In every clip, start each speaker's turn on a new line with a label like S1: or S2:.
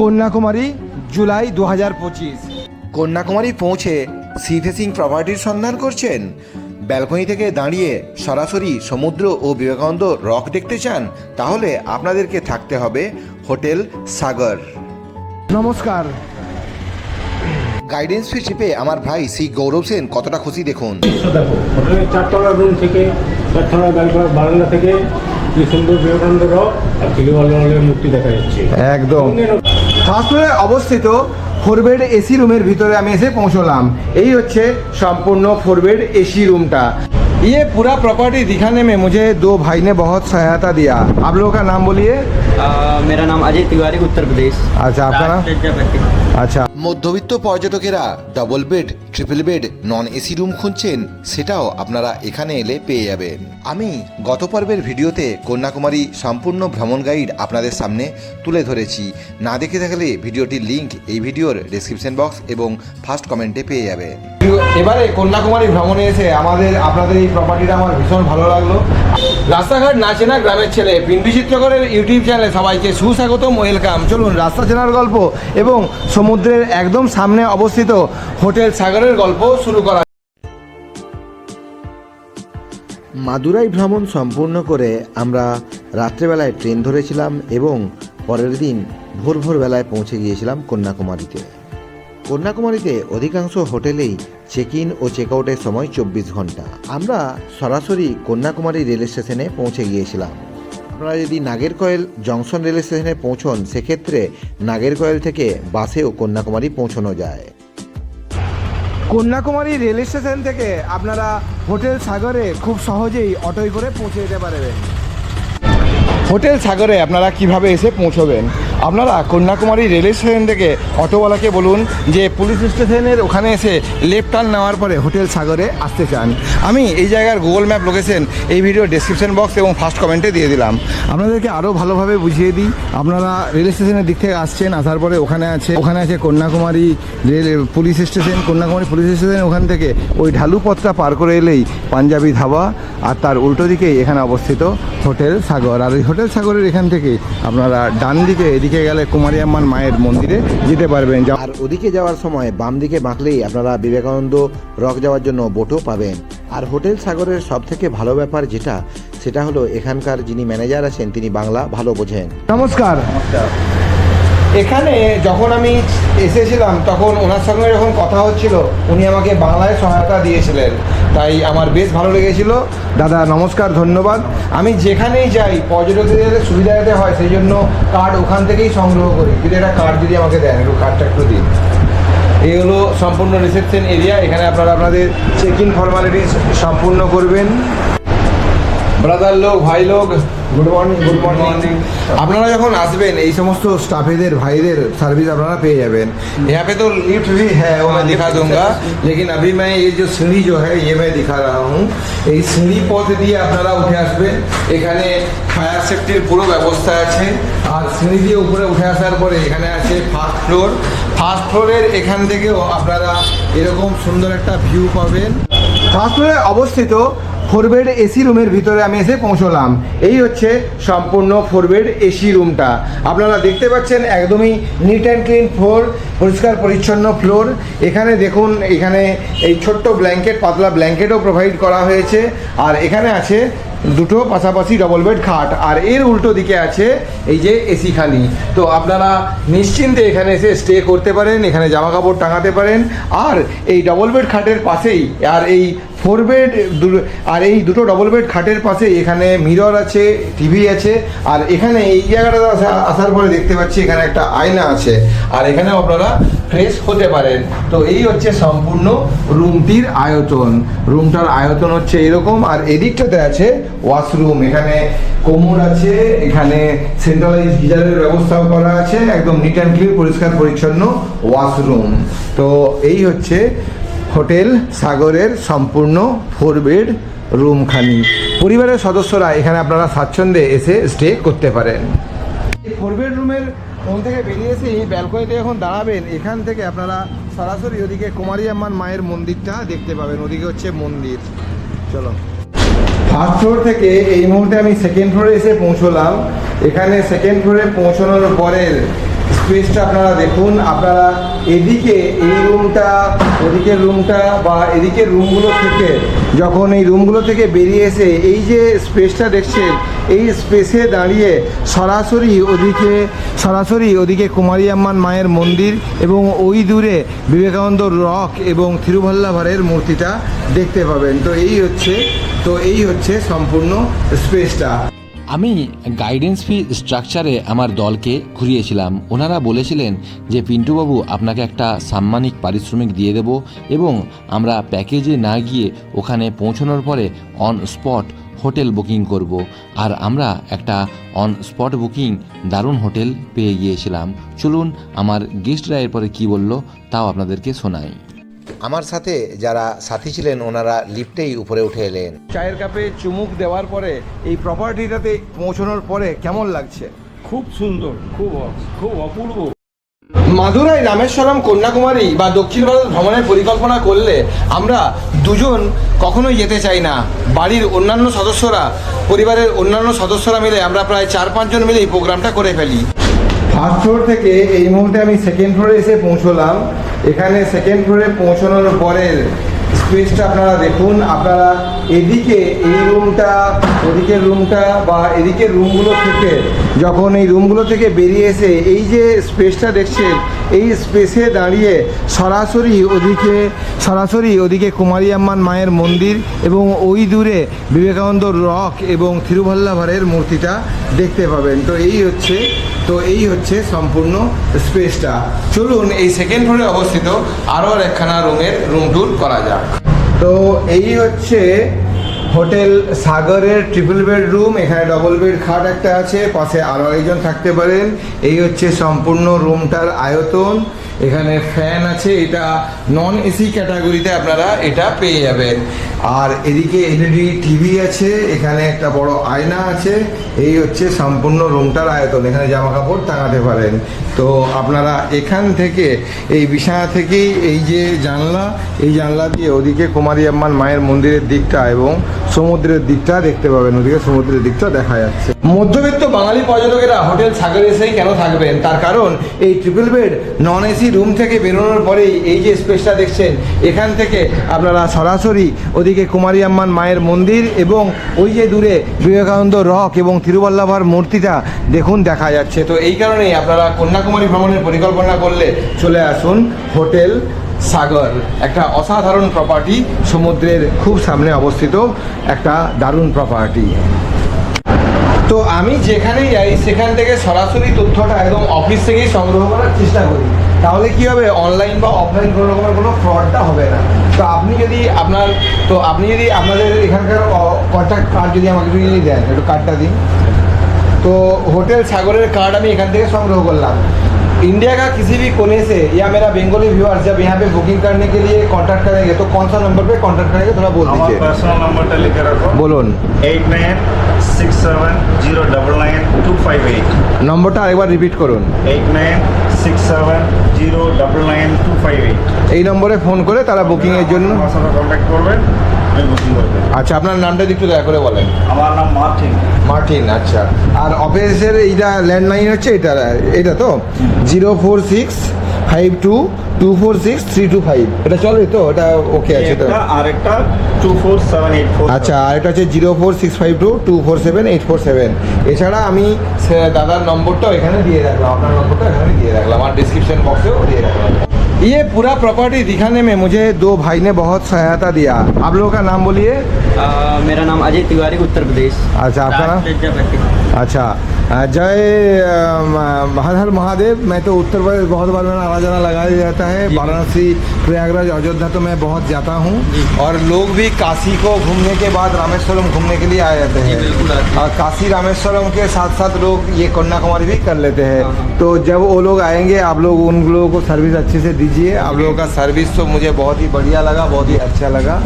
S1: কন্যাকুমারী জুলাই দু হাজার পঁচিশ।
S2: কন্যাকুমারী পৌঁছে সি ফেসিং প্রপার্টির সন্ধান করছেন। ব্যালকনি থেকে দাঁড়িয়ে সরাসরি সমুদ্র ও বিবেকানন্দ রক দেখতে চান তাহলে আপনাদেরকে থাকতে হবে হোটেল সাগর।
S1: নমস্কার।
S2: গাইডেন্স ফি ট্রিপে আমার ভাই শ্রী গৌরব সেন কতটা খুশি দেখুন।
S3: দৃশ্য দেখো। হোটেলের চারতলা রুম থেকে চারতলা বারান্দা থেকে দেখা যাচ্ছে।
S1: একদম। হাসপাতালে অবস্থিত ফোর বেড এসি রুমের ভিতরে আমি এসে পৌঁছলাম। এই হচ্ছে সম্পূর্ণ ফোর বেড এসি রুমটা। ইয়ে পুরা প্রপার্টি দিখানে में मुझे दो भाई ने बहुत सहायता दिया आप लोगों का नाम बोलिए
S4: मेरा नाम अजय तिवारी उत्तर प्रदेश
S1: अच्छा आपका नाम अच्छा
S2: মধ্যবিত্ত পর্যটকেরা double bed triple bed non AC room খুঁজছেন, সেটাও আপনারা এখানে এলে পেয়ে যাবেন। আমি গত পর্বের ভিডিওতে কন্যাকুমারী সম্পূর্ণ ভ্রমণ গাইড আপনাদের সামনে তুলে ধরেছি। না দেখে থাকলে ভিডিওটির লিঙ্ক এই ভিডিওর ডেসক্রিপশন বক্স এবং ফার্স্ট কমেন্টে পেয়ে যাবে
S1: এবারে কন্যাকুমারী ভ্রমণে এসে আমাদের, আপনাদের এই প্রপার্টিটা আমার ভীষণ ভালো লাগল। রাস্তাঘাট না চেনা গ্রামের ছেলে, পিন্টু চিত্রকরের ইউটিউব চ্যানেলে সবাইকে সুস্বাগতম ওয়েলকাম চলুন, রাস্তা চেনার গল্প এবং সমুদ্রের একদম সামনে অবস্থিত হোটেল সাগরের গল্প শুরু করা
S2: মাদুরাই ভ্রমণ সম্পূর্ণ করে আমরা রাত্রেবেলায় ট্রেন ধরেছিলাম এবং পরের দিন ভোর ভোরবেলায় পৌঁছে গিয়েছিলাম কন্যাকুমারীতে। কন্যাকুমারীতে অধিকাংশ হোটেলেই চেক ইন ও চেক আউটের সময় চব্বিশ ঘণ্টা। আমরা সরাসরি কন্যাকুমারী রেল স্টেশনে পৌঁছে গিয়েছিলাম। আপনারা যদি নাগেরকয়েল জংশন রেল স্টেশনে পৌঁছন, সেক্ষেত্রে নাগেরকয়েল থেকে বাসেও কন্যাকুমারী পৌঁছানো যায়।
S1: কন্যাকুমারী রেল স্টেশন থেকে আপনারা হোটেল সাগরে খুব সহজেই অটোয় করে পৌঁছে যেতে পারবেন। হোটেল সাগরে আপনারা কীভাবে এসে পৌঁছবেন? আপনারা কন্যাকুমারী রেল স্টেশন থেকে অটোওয়ালাকে বলুন যে পুলিশ স্টেশনের ওখানে এসে লেফট টার্ন নেওয়ার পরে হোটেল সাগরে আসতে চান। আমি এই জায়গার গুগল ম্যাপ লোকেশন এই ভিডিও ডেসক্রিপশন বক্স এবং ফার্স্ট কমেন্টে দিয়ে দিলাম। আপনাদেরকে আরও ভালোভাবে বুঝিয়ে দিই। আপনারা রেল স্টেশনের দিক থেকে আসছেন, আসার পরে ওখানে আছে ওখানে আছে Kanyakumari rail police station. Kanyakumari police station ওখান থেকে ওই ঢালু পথটা পার করে এলেই পাঞ্জাবি ধাবা আর তার উল্টো দিকেই এখানে অবস্থিত হোটেল সাগর। আর এই হোটেল সাগরের এখান থেকে আপনারা ডান দিকে, এদিকে গেলে কুমারী আম্মার মায়ের মন্দিরে যেতে পারবেন।
S2: আর ওদিকে যাওয়ার সময় বাম দিকে বাঁকলেই আপনারা বিবেকানন্দ রক যাওয়ার জন্য বোটও পাবেন। আর হোটেল সাগরের সব থেকে ভালো ব্যাপার যেটা সেটা হলো এখানকার যিনি ম্যানেজার আছেন তিনি বাংলা ভালো বোঝেন।
S1: নমস্কার। এখানে যখন আমি এসেছিলাম তখন ওনার সঙ্গে যখন কথা হচ্ছিল উনি আমাকে বাংলায় সহায়তা দিয়েছিলেন। তাই আমার বেশ ভালো লেগেছিল। দাদা, নমস্কার, ধন্যবাদ। আমি যেখানেই যাই, পর্যটকদের সুবিধা যাতে হয়, সেই জন্য কার্ড ওখান থেকেই সংগ্রহ করি। যদি একটা কার্ড যদি আমাকে দেন, একটু কার্ডটা একটু দিন। এই হলো সম্পূর্ণ রিসেপশন এরিয়া এখানে আপনারা আপনাদের চেক ইন ফর্মালিটিস সম্পূর্ণ করবেন। ব্রাদার লোক ভাই লোক গুড মর্নিং গুড মর্নিং আপনারা যখন আসবেন এই সমস্ত স্টাফেদের ভাইদের सर्विस আপনারা পেয়ে যাবেন यहाँ पे तो लिफ्ट भी है वो मैं दिखा दूंगा लेकिन अभी मैं ये जो सीढ़ी जो है ये मैं दिखा रहा हूँ এই সিঁড়ি পথ দিয়ে আপনারা উঠে আসবেন এখানে ফায়ার সেফটির পুরো ব্যবস্থা আছে আর সিঁড়ি দিয়ে উপরে উঠে আসার পরে এখানে আছে ফার্স্ট ফ্লোর ফার্স্ট ফ্লোরের এখান থেকেও আপনারা এরকম সুন্দর একটা ভিউ পাবেন ফার্স্ট ফ্লোরে অবস্থিত ফোর বেড এসি রুমের ভিতরে আমি এসে পৌঁছলাম। এই হচ্ছে সম্পূর্ণ ফোর বেড এসি রুমটা। আপনারা দেখতে পাচ্ছেন একদমই নিট অ্যান্ড ক্লিন ফ্লোর পরিষ্কার পরিচ্ছন্ন ফ্লোর এখানে দেখুন, এখানে এই ছোট্ট ব্ল্যাঙ্কেট পাতলা ব্ল্যাঙ্কেটও প্রোভাইড করা হয়েছে। আর এখানে আছে দুটো পাশাপাশি ডবল বেড খাট। আর এর উল্টো দিকে আছে এই যে এসি খালি। তো আপনারা নিশ্চিন্তে এখানে এসে স্টে করতে পারেন, এখানে জামা কাপড় টাঙাতে পারেন। আর এই ডবল বেড খাটের পাশেই, আর এই ফোর বেড আর এই দুটো ডবল বেড খাটের পাশে এখানে মিরর আছে টিভি আছে, আর এখানে এই জায়গাটাতে আসা- আসার পরে দেখতে পাচ্ছি এখানে একটা আয়না আছে। আর এখানেও আপনারা ফ্রেশ হতে পারেন। তো এই হচ্ছে সম্পূর্ণ রুমটির আয়তন। রুমটার আয়তন হচ্ছে এরকম, আর এদিকটাতে আছে ওয়াশরুম এখানে কোমর আছে, এখানে সেন্ট্রালাইজ গিজারের ব্যবস্থাও করা আছে, একদম নিট অ্যান্ড ক্লিন পরিষ্কার, পরিচ্ছন্ন ওয়াশরুম তো এই হচ্ছে হোটেল, সাগরের সম্পূর্ণ ফোর বেড রুমখানি পরিবারের সদস্যরা এখানে আপনারা স্বাচ্ছন্দ্যে এসে স্টে করতে পারেন। এই ফোর বেড রুমের রুম থেকে বেরিয়ে এসে ব্যালকনিতে যখন দাঁড়াবেন, এখান থেকে আপনারা সরাসরি ওদিকে কুমারী আম্মার মায়ের মন্দিরটা দেখতে পাবেন, ওদিকে হচ্ছে মন্দির। চলো। ফার্স্ট ফ্লোর থেকে এই মুহূর্তে আমি সেকেন্ড ফ্লোরে এসে পৌঁছলাম। এখানে সেকেন্ড ফ্লোরে পৌঁছানোর পরে স্পেসটা আপনারা দেখুন, আপনারা এদিকে এই রুমটা ওদিকের রুমটা বা এদিকের রুমগুলো থেকে যখন এই রুমগুলো থেকে বেরিয়ে এসে এই যে স্পেসটা দেখছেন, এই স্পেসে দাঁড়িয়ে সরাসরি ওদিকে সরাসরি ওদিকে কুমারী আম্মান মায়ের মন্দির এবং ওই দূরে বিবেকানন্দ রক এবং থিরুভাল্লাভারের মূর্তিটা দেখতে পাবেন। তো এই হচ্ছে, তো এই হচ্ছে সম্পূর্ণ স্পেসটা
S2: আমি গাইডেন্স ফি স্ট্রাকচারে আমার দলকে ঘুরিয়েছিলাম। ওনারা বলেছিলেন যে, পিন্টুবাবু, আপনাকে একটা সাম্মানিক পারিশ্রমিক দিয়ে দেব এবং আমরা প্যাকেজে না গিয়ে ওখানে পৌঁছানোর পরে অন স্পট হোটেল বুকিং করব। আর আমরা একটা অন স্পট বুকিং দারুণ হোটেল পেয়ে গিয়েছিলাম। চলুন, আমার গেস্টরা রায়ের পরে কি বলল, তাও আপনাদেরকে শোনাই। আমার সাথে যারা সাথী ছিলেন ওনারা লিফটেই উপরে উঠে এলেন।
S1: চায়ের কাপে চুমুক দেওয়ার পরে এই প্রপার্টিটাতে পৌঁছানোর পরে কেমন লাগছে?
S3: খুব সুন্দর খুব খুব অপূর্ব।
S1: মাদুরাই রামেশ্বরম কন্যাকুমারী বা দক্ষিণ ভারত ভ্রমণের পরিকল্পনা করলে আমরা দুজন কখনোই যেতে চাই না। বাড়ির অন্যান্য সদস্যরা পরিবারের অন্যান্য সদস্যরা মিলে আমরা প্রায় চার পাঁচজন মিলে এই প্রোগ্রামটা করে ফেলি। ফার্স্ট ফ্লোর থেকে এই মুহূর্তে আমি সেকেন্ড ফ্লোরে এসে পৌঁছলাম। এখানে সেকেন্ড ফ্লোরে পৌঁছানোর পরের স্পেসটা আপনারা দেখুন, আপনারা এদিকে এই রুমটা, ওদিকের রুমটা বা এদিকের রুমগুলো থেকে যখন এই রুমগুলো থেকে বেরিয়ে এসে এই যে স্পেসটা দেখছেন, এই স্পেসে দাঁড়িয়ে সরাসরি ওদিকে সরাসরি ওদিকে কুমারী আম্মান মায়ের মন্দির এবং ওই দূরে বিবেকানন্দ রক এবং থিরুভাল্লাভারের মূর্তিটা দেখতে পাবেন। তো এই হচ্ছে, তো এই হচ্ছে সম্পূর্ণ স্পেসটা চলুন এই সেকেন্ড ফ্লোরে অবস্থিত আরও একখানা রুমের রুম ট্যুর করা যাক। তো এই হচ্ছে হোটেল সাগরের ট্রিপল বেড রুম এখানে ডবল বেড খাট একটা আছে, পাশে আরও একজন থাকতে পারেন। এই হচ্ছে সম্পূর্ণ রুমটার আয়তন। এখানে ফ্যান আছে, এটা নন এসি ক্যাটাগরিতে আপনারা এটা পেয়ে যাবেন। আর এদিকে এলইডি টিভি আছে, এখানে একটা বড় আয়না আছে, এই হচ্ছে সম্পূর্ণ রুমটার আয়তন, এখানে জামা কাপড় টাঙাতে পারেন। তো আপনারা এখান থেকে, এই বিছানা থেকেই এই যে জানলা, এই জানলা দিয়ে ওদিকে কুমারী আম্মান মায়ের মন্দিরের দিকটা এবং সমুদ্রের দিকটা দেখতে পাবেন, ওদিকে সমুদ্রের দিকটা দেখা যাচ্ছে। মধ্যবিত্ত বাঙালি পর্যটকেরা হোটেল সাগর এসেই কেন থাকবেন? তার কারণ, এই triple bed non AC room থেকে বেরোনোর পরেই এই যে স্পেসটা দেখছেন, এখান থেকে আপনারা সরাসরি ওদিকে কুমারী আম্মান মায়ের মন্দির এবং ওই যে দূরে বিবেকানন্দ রক এবং তিরুবল্লাভার মূর্তিটা দেখুন দেখা যাচ্ছে। তো এই কারণেই আপনারা কন্যাকুমারী ভ্রমণের পরিকল্পনা করলে চলে আসুন হোটেল সাগর, একটা অসাধারণ প্রপার্টি সমুদ্রের খুব সামনে অবস্থিত একটা দারুণ প্রপার্টি তো আমি যেখানেই যাই, সেখান থেকে সরাসরি তথ্যটা একদম অফিস থেকেই সংগ্রহ করার চেষ্টা করি। তাহলে কি হবে? অনলাইন বা অফলাইন কোনো রকমের কোনো ফ্রডটা তো আপনি যদি আপনার তো আপনি যদি আপনাদের এখানকার কন্ট্যাক্ট কার্ড যদি আমাকে একটু যদি দেন একটু কার্ডটা দিন तो होटल सागरेर कार्ड আমি এখান থেকে সংগ্রহ করলাম इंडिया का किसी भी कोने से या मेरा बंगाली व्यूअर जब यहाँ पे बुकिंग करने के लिए कांटेक्ट करेंगे तो कौन सा नंबर पे कांटेक्ट करेंगे थोड़ा बोल
S5: আমার
S1: दीजिए
S5: পার্সোনাল নাম্বারটা লিখে রাখো
S1: বলুন
S5: eight nine six seven zero double nine two five eight
S1: নম্বরটা আরেকবার রিপিট করুন
S5: eight nine six seven zero double nine two five eight
S1: এই নম্বরে ফোন করে তারা বুকিংয়ের জন্য।
S5: আমার সাথে কন্ট্যাক্ট করবেন আমি বুকিং করবেন
S1: আচ্ছা আপনার নামটা একটু দয়া করে বলেন।
S5: আমার নাম মার্টিন।
S1: মার্টিন আচ্ছা। আর অফিসের এইটা ল্যান্ডলাইন হচ্ছে এটা এটা তো? Zero four six Five two two four six three two five এটা চলে তো এটা ওকে আছে তো
S5: একটা আর একটা two four seven eight four
S1: আচ্ছা আর এটা হচ্ছে zero four six five two two four seven eight four seven এছাড়া আমি সে- দাদার নম্বরটাও এখানে দিয়ে রাখলাম আপনার নম্বরটা এখানে দিয়ে রাখলাম আর डिस्क्रिप्शन बॉक्स में দিয়ে রাখলাম ये पूरा प्रॉपर्टी दिखाने में मुझे दो भाई ने बहुत सहायता दिया आप लोगों का नाम बोलिए
S4: आ, मेरा नाम अजय तिवारी उत्तर प्रदेश
S1: अच्छा आपका नाम
S4: राज प्रजापति।
S1: अच्छा अ, जय हर हर महादेव। मैं तो उत्तर प्रदेश बहुत बार मेरा आना जाना लगाया जाता है। वाराणसी प्रयागराज अयोध्या तो मैं बहुत जाता हूँ। और लोग भी काशी को घूमने के बाद रामेश्वरम घूमने के लिए आ जाते हैं।
S4: हैं।
S1: और काशी रामेश्वरम के साथ साथ लोग ये कन्याकुमारी भी कर लेते हैं।
S4: हाँ, हाँ।
S1: तो जब वो लोग आएँगे आप लोग उन लोगों को सर्विस अच्छे से दीजिए। आप लोगों का सर्विस तो मुझे बहुत ही बढ़िया लगा बहुत ही अच्छा लगा।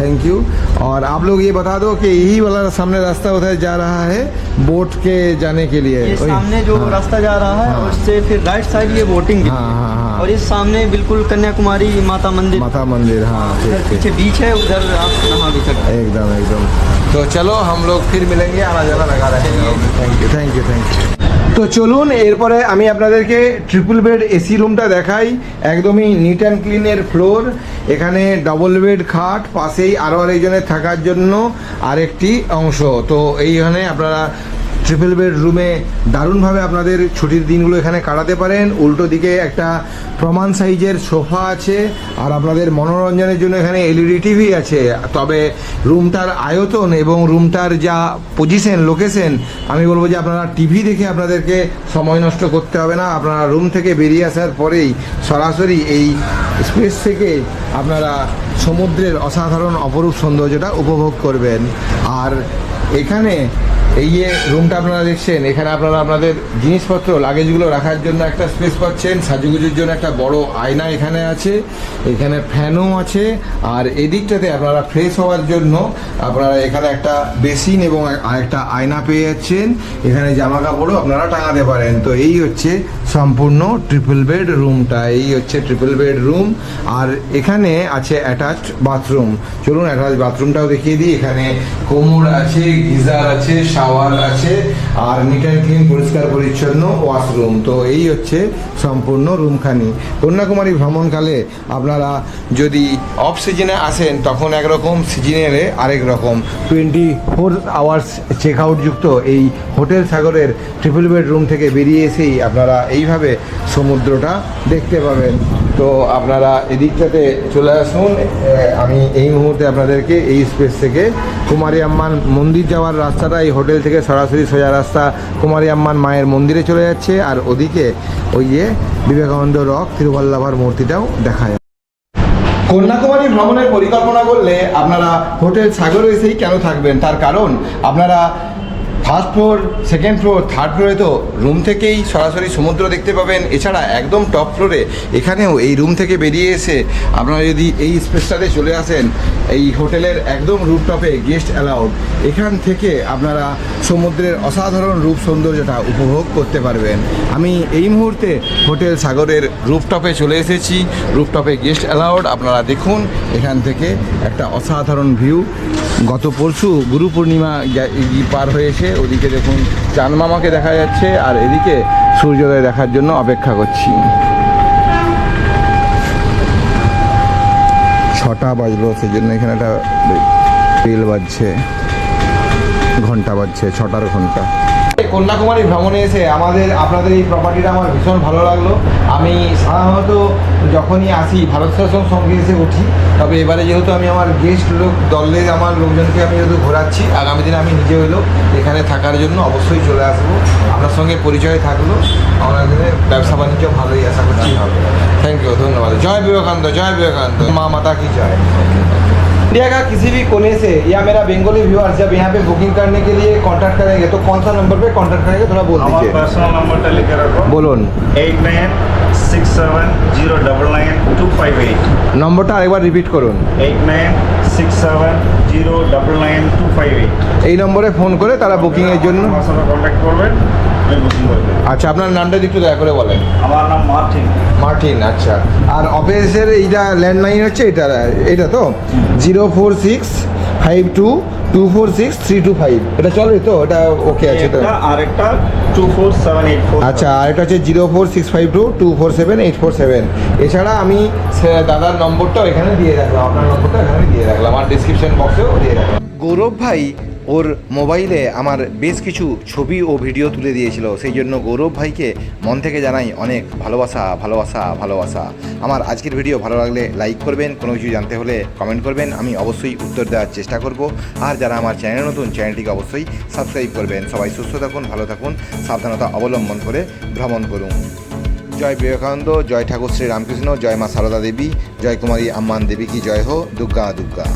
S1: थैंक यू और आप लोग ये बता दो कि यही वाला सामने रास्ता उधर जा रहा है बोट के जाने के लिए
S4: ये
S1: वही?
S4: सामने जो
S1: हाँ।
S4: रास्ता जा रहा है
S1: हाँ।
S4: उससे फिर राइट साइड ये बोटिंग
S1: हाँ हाँ हाँ
S4: और इस सामने बिल्कुल कन्याकुमारी माता मंदिर
S1: माता मंदिर हाँ
S4: उधर
S1: ठीक ठीक
S4: पीछे बीच है उधर आप नहा भी सकते हैं
S1: एकदम एकदम तो चलो हम लोग फिर मिलेंगे आना जाना लगा रहेंगे thank you thank you thank you तो তো চলুন এরপরে আমি আপনাদেরকে ট্রিপল বেড এসি রুমটা দেখাই একদমই নিট অ্যান্ড ক্লিনের ফ্লোর এখানে ডবল বেড খাট পাশেই আরও আরেকজনের থাকার জন্য আরেকটি অংশ তো এইখানে আপনারা ট্রিপল বেড রুমে দারুণভাবে আপনাদের ছুটির দিনগুলো এখানে কাটাতে পারেন। উল্টো দিকে একটা প্রমাণ সাইজের সোফা আছে, আর আপনাদের মনোরঞ্জনের জন্য এখানে এলইডি টিভি আছে। তবে রুমটার আয়তন এবং রুমটার যা পজিশন লোকেশন আমি বলব যে আপনারা টিভি দেখে আপনাদেরকে সময় নষ্ট করতে হবে না। আপনারা রুম থেকে বেরিয়ে আসার পরেই সরাসরি এই স্পেস থেকে আপনারা সমুদ্রের অসাধারণ অপরূপ সৌন্দর্যটা উপভোগ করবেন। আর এখানে এই যে রুমটা আপনারা দেখছেন, এখানে আপনারা আপনাদের জিনিসপত্র লাগেজগুলো রাখার জন্য একটা স্পেস পাচ্ছেন, সাজুগুজুর জন্য একটা বড় আয়না এখানে আছে, এখানে ফ্যানও আছে, আর এদিকটাতে আপনারা ফ্রেশ হওয়ার জন্য আপনারা এখানে একটা বেসিন এবং একটা আয়না পেয়ে যাচ্ছেন, এখানে জামা কাপড়ও আপনারা টাঙাতে পারেন। তো এই হচ্ছে সম্পূর্ণ ট্রিপল বেড রুমটা এই হচ্ছে ট্রিপল বেড রুম আর এখানে আছে অ্যাটাচড বাথরুম চলুন অ্যাটাচ বাথরুমটাও দেখিয়ে দিই, এখানে কোমর আছে, গিজার আছে শাওয়ার আছে, আর নিট অ্যান্ড ক্লিন পরিষ্কার, পরিচ্ছন্ন ওয়াশরুম তো এই হচ্ছে সম্পূর্ণ রুমখানি কন্যাকুমারী ভ্রমণকালে আপনারা যদি অফ সিজনে আসেন, তখন একরকম সিজনে আরেক রকম। Twenty four hours check out যুক্ত এই হোটেল সাগরের ট্রিপল বেড রুম থেকে বেরিয়ে এসেই আপনারা এইভাবে সমুদ্রটা দেখতে পাবেন। তো আপনারা এদিকটাতে চলে আসুন। আমি এই মুহূর্তে আপনাদেরকে এই স্পেস থেকে কুমারী আম্মান মন্দির যাওয়ার রাস্তাটা, এই হোটেল থেকে সরাসরি সোজা রাস্তা কুমারী আম্মান মায়ের মন্দিরে চলে যাচ্ছে। আর ওদিকে ওই যে বিবেকানন্দ রক তিরুভাল্লাভার মূর্তিটাও দেখা যায়। কন্যাকুমারী ভ্রমণের পরিকল্পনা করলে আপনারা হোটেল সাগরে এসেই কেন থাকবেন? তার কারণ, আপনারা first floor, second floor, third ফ্লোরে তো রুম থেকেই সরাসরি সমুদ্র দেখতে পাবেন। এছাড়া একদম টপ ফ্লোরে এখানেও এই রুম থেকে বেরিয়ে এসে আপনারা যদি এই স্পেসটাতে চলে আসেন, এই হোটেলের একদম রুপটপে গেস্ট অ্যালাউড। এখান থেকে আপনারা সমুদ্রের অসাধারণ রূপ সৌন্দর্যটা উপভোগ করতে পারবেন। আমি এই মুহূর্তে হোটেল সাগরের রুপটপে চলে এসেছি। রুপটপে গেস্ট অ্যালাউড, আপনারা দেখুন, এখান থেকে একটা অসাধারণ ভিউ। গত পরশু গুরু পূর্ণিমা পার হয়েছে ওদিকে দেখুন চাঁদ মামাকে দেখা যাচ্ছে আর এদিকে সূর্যোদয় দেখার জন্য অপেক্ষা করছি। ছটা বাজলো সেই জন্য এখানে একটা বেল বাজছে। ঘণ্টা বাজছে, ছটার ঘণ্টা। কন্যাকুমারী ভ্রমণে এসে আমাদের আপনাদের এই প্রপার্টিটা আমার ভীষণ ভালো লাগল। আমি সাধারণত যখনই আসি ভারত শাসন সঙ্গে এসে উঠি তবে এবারে যেহেতু আমি আমার গেস্ট লোক দলের আমার লোকজনকে আমি যেহেতু ঘোরাচ্ছি আগামী দিনে আমি নিজে হইল এখানে থাকার জন্য অবশ্যই চলে আসব। আপনার সঙ্গে পরিচয় থাকল আমাদের ব্যবসা বাণিজ্য ভালোই আশা করছি। হবে থ্যাংক ইউ ধন্যবাদ। জয় বিবেকানন্দ জয় বিবেকানন্দ। মা মাতা কি জয় इंडिया का किसी भी कोने से या मेरा बंगाली व्यूअर्स जब यहाँ पे बुकिंग करने के लिए कांटेक्ट करेंगे तो कौन सा नंबर पे कांटेक्ट करेंगे थोड़ा बोल
S5: আমার
S1: दीजिए
S5: পার্সোনাল নাম্বারটা লিখে রাখো
S1: बोलून
S5: eight nine six seven zero double nine two five eight
S1: নম্বরটা আরেকবার রিপিট করুন
S5: eight nine six seven zero double nine two five eight
S1: এই নম্বরে ফোন করে তারা বুকিংয়ের জন্য
S5: আমার সাথে কন্ট্যাক্ট করবেন আমি বুকিং করে দেবো
S1: আচ্ছা আপনার নামটা একটু দয়া করে বলেন।
S5: আমার নাম মার্টিন।
S1: মার্টিন আচ্ছা। আর অফিসের এইটা ল্যান্ডলাইন হচ্ছে এটা এটা তো? Zero four six five two two four six three two five. এটা চলবে তো? এটা ওকে আছে তো?
S5: আরেকটা two four seven eight four
S1: আচ্ছা আর এটা হচ্ছে zero four six five two two four seven eight four seven. এছাড়া আমি দাদার নম্বরটাও এখানে দিয়ে রাখলাম। আপনার নম্বরটা এখানে দিয়ে রাখলাম। আর ডিসক্রিপশন বক্সেও দিয়ে রাখলাম। গৌরব ভাই ওর মোবাইলে আমার বেশ কিছু ছবি ও ভিডিও তুলে দিয়েছিল। সেই জন্য গৌরব ভাইকে মন থেকে জানাই অনেক ভালোবাসা ভালোবাসা ভালোবাসা। আমার আজকের ভিডিও ভালো লাগলে লাইক করবেন, কোনো কিছু জানতে হলে কমেন্ট করবেন। আমি অবশ্যই উত্তর দেওয়ার চেষ্টা করব। আর যারা আমার চ্যানেল নতুন, চ্যানেলটিকে অবশ্যই সাবস্ক্রাইব করবেন। সবাই সুস্থ থাকুন, ভালো থাকুন, সাবধানতা অবলম্বন করে ভ্রমণ করুন। জয় বিবেকানন্দ, জয় ঠাকুর শ্রী রামকৃষ্ণ, জয় মা সারদা দেবী, জয় কুমারী আম্মান দেবী কি জয় হো দুর্গা দুর্গা